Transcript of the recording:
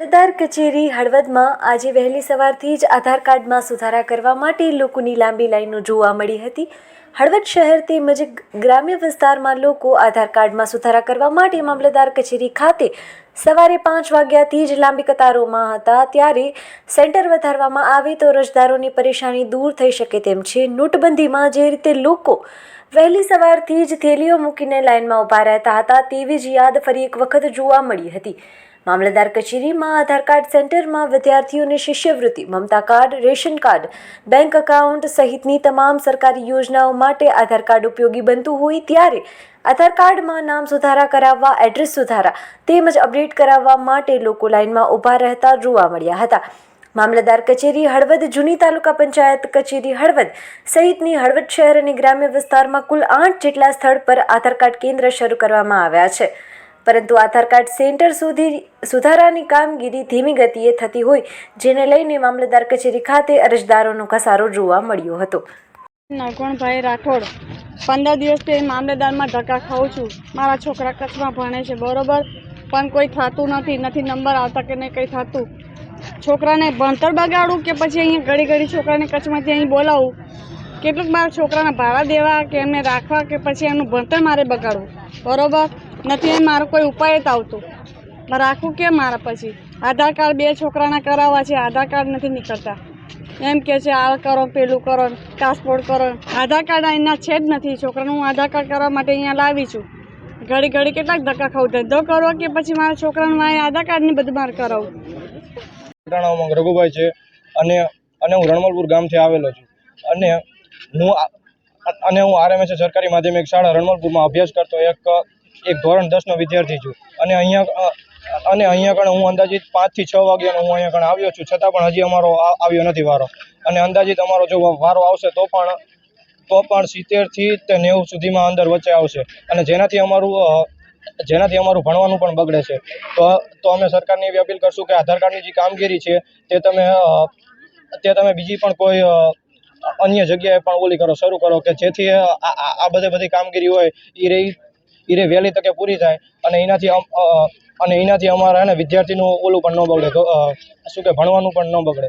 મતદાર કચેરી હળવદમાં આજે વહેલી સવારથી જ આધાર કાર્ડમાં સુધારા કરવા માટે લોકોની લાંબી લાઈનો જોવા મળી હતી. હળવદ શહેર તેમજ ગ્રામ્ય વિસ્તારમાં લોકો આધાર કાર્ડમાં સુધારા કરવા માટે મામલતદાર કચેરી ખાતે સવારે પાંચ વાગ્યાથી જ લાંબી કતારોમાં હતા. ત્યારે સેન્ટર વધારવામાં આવે તો અરજદારોની પરેશાની દૂર થઈ શકે તેમ છે. નોટબંધીમાં જે રીતે લોકો વહેલી સવારથી જ થેલીઓ મૂકીને લાઇનમાં ઊભા રહેતા હતા. તેવી જ યાદ ફરી એક વખત જોવા મળી હતી. મામલતદાર કચેરીમાં આધાર કાર્ડ સેન્ટરમાં વિદ્યાર્થીઓને શિષ્યવૃત્તિ, Mamta card, ration card, bank account સહિતની તમામ સરકારી યોજનાઓ માટે આધાર કાર્ડ ઉપયોગી બનતું હોય ત્યારે આધાર કાર્ડમાં નામ સુધારા કરાવવા, એડ્રેસ સુધારા તેમજ અપડેટ કરાવવા માટે લોકો લાઇનમાં ઊભા રહેતા જોવા મળ્યા હતા. મામલતદાર કચેરી હળવદ, જૂની તાલુકા પંચાયત કચેરી હળવદ સહિતની હળવદ શહેર અને ગ્રામ્ય વિસ્તારમાં કુલ આઠ જેટલા સ્થળ પર આધાર કાર્ડ કેન્દ્ર શરૂ કરવામાં આવ્યા છે. પરંતુ આધાર કાર્ડ સેન્ટર સુધી સુધારાની કામગીરી ધીમી ગતિએ થતી હોય, જેને લઈને મામલતદાર કચેરી ખાતે અરજદારોનો ઘસારો જોવા મળ્યો હતો. નરગુણભાઈ રાઠોડ, પંદર દિવસથી મામલેદારમાં ધક્કા ખાઉં છું. મારા છોકરા કચ્છમાં ભણે છે, બરોબર? પણ કોઈ થતું નથી નથી નંબર આવતા કે નહીં કંઈ થતું? છોકરાને ભણતર બગાડું કે પછી અહીંયા ઘડી ઘડી છોકરાને કચ્છમાંથી અહીં બોલાવું? કેટલુંક મારા છોકરાને ભાડા દેવા કે એમને રાખવા કે પછી એમનું ભણતર મારે બગાડવું? બરોબર? નથી મારો કોઈ ઉપાય જ આવતો. રાખવું કેમ મારા પછી? આધાર કાર્ડ બે છોકરાના કરાવવા છે, આધાર કાર્ડ નથી નીકળતા. એમ કે છે, આ કરો, પેલું કરો, પાસપોર્ટ કરો. આધાર કાર્ડ અહીંના છે જ નથી. છોકરાનું હું આધાર કાર્ડ કરવા માટે અહીંયા લાવી છું. ઘડી ઘડી કેટલાક ધક્કા ખાવું ધંધો કરવો કે પછી મારા છોકરાનું મારે આધાર કાર્ડની બધું મારે કરાવવું ઉમંગ રઘુભાઈ છે અને અને હું રણમલપુર ગામથી આવેલો છું. અને હું અને હું આરએમએસ સરકારી માધ્યમિક શાળા રણમલપુરમાં અભ્યાસ કરતો એક એક ધોરણ દસનો વિદ્યાર્થી છું. અને અહીંયા અને અહીંયા કણે હું અંદાજિત પાંચથી છ વાગ્યાનો હું અહીંયા કણે આવ્યો છું. છતાં પણ હજી અમારો આવ્યો નથી વારો. અને અંદાજિત અમારો જો વારો આવશે તો પણ તો પણ સિત્તેરથી તે નેવું સુધીમાં અંદર વચ્ચે આવશે. અને જેનાથી અમારું જેનાથી અમારું ભણવાનું પણ બગડે છે. તો તો અમે સરકારને એવી અપીલ કરશું કે આધાર કાર્ડની જે કામગીરી છે, તે તમે તે તમે બીજી પણ કોઈ અન્ય જગ્યાએ પણ ઓલી કરો, શરૂ કરો કે જેથી આ બધે બધી કામગીરી હોય એ રહી એ રે વહેલી તકે પૂરી થાય અને એનાથી અને એનાથી અમારા વિદ્યાર્થીનું ઓલું પણ ન બગડે શું કે, ભણવાનું પણ ન બગડે.